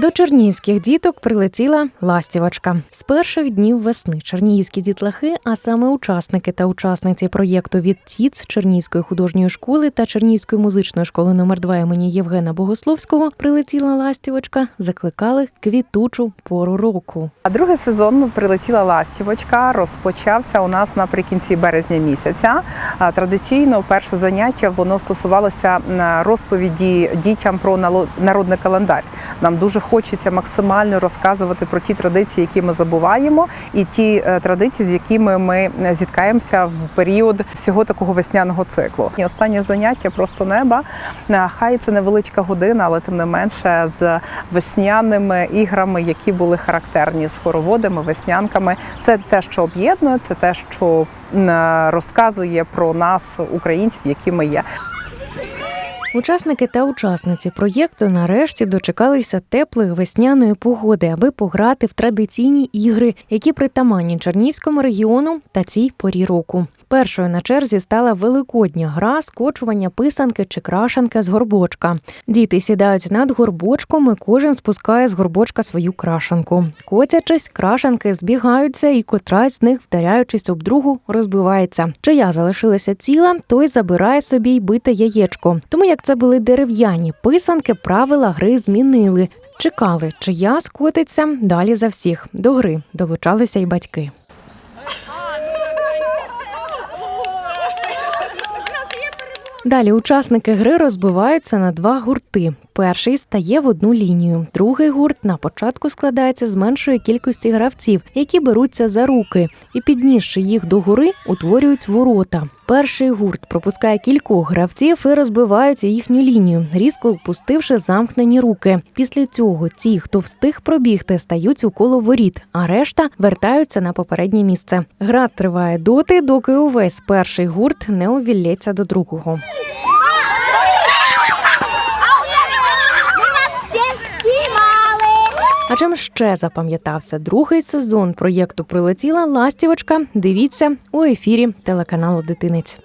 До чернігівських діток прилетіла ластівочка. З перших днів весни чернігівські дітлахи, а саме учасники та учасниці проєкту від ТІЦ Чернігівської художньої школи та Чернігівської музичної школи номер 2 імені Євгена Богословського прилетіла ластівочка, закликали квітучу пору року. А другий сезон прилетіла ластівочка. Розпочався у нас наприкінці березня місяця. Традиційно перше заняття воно стосувалося розповіді дітям про народний календар. Нам дуже хочеться максимально розказувати про ті традиції, які ми забуваємо, і ті е, традиції, з якими ми е, зіткаємося в період всього такого весняного циклу. І останнє заняття просто неба. Е, Хай це невеличка година, але тим не менше з весняними іграми, які були характерні з хороводами, веснянками. Це те, що об'єднує, це те, що розказує про нас, українців, які ми є. Учасники та учасниці проєкту нарешті дочекалися теплої весняної погоди, аби пограти в традиційні ігри, які притаманні Чернівському регіону та цій порі року. Першою на черзі стала великодня гра скочування писанки чи крашанки з горбочка. Діти сідають над горбочком, і кожен спускає з горбочка свою крашанку. Котячись, крашанки збігаються, і котра з них, вдаряючись об другу, розбивається. Чия залишилася ціла, той забирає собі й бите яєчко. Тому як це були дерев'яні писанки, правила гри змінили. Чекали, чия скотиться далі за всіх. До гри долучалися й батьки. Далі учасники гри розбиваються на два гурти. Перший стає в одну лінію. Другий гурт на початку складається з меншої кількості гравців, які беруться за руки, і піднісши їх до гори, утворюють ворота. Перший гурт пропускає кількох гравців і розбиваються їхню лінію, різко впустивши замкнені руки. Після цього ті, хто встиг пробігти, стають у коло воріт, а решта вертаються на попереднє місце. Гра триває доти, доки увесь перший гурт не увілється до другого. Ми вас всіх спіймали! А чим ще запам'ятався другий сезон проєкту Прилетіла ластівочка? Дивіться у ефірі телеканалу Дитинець.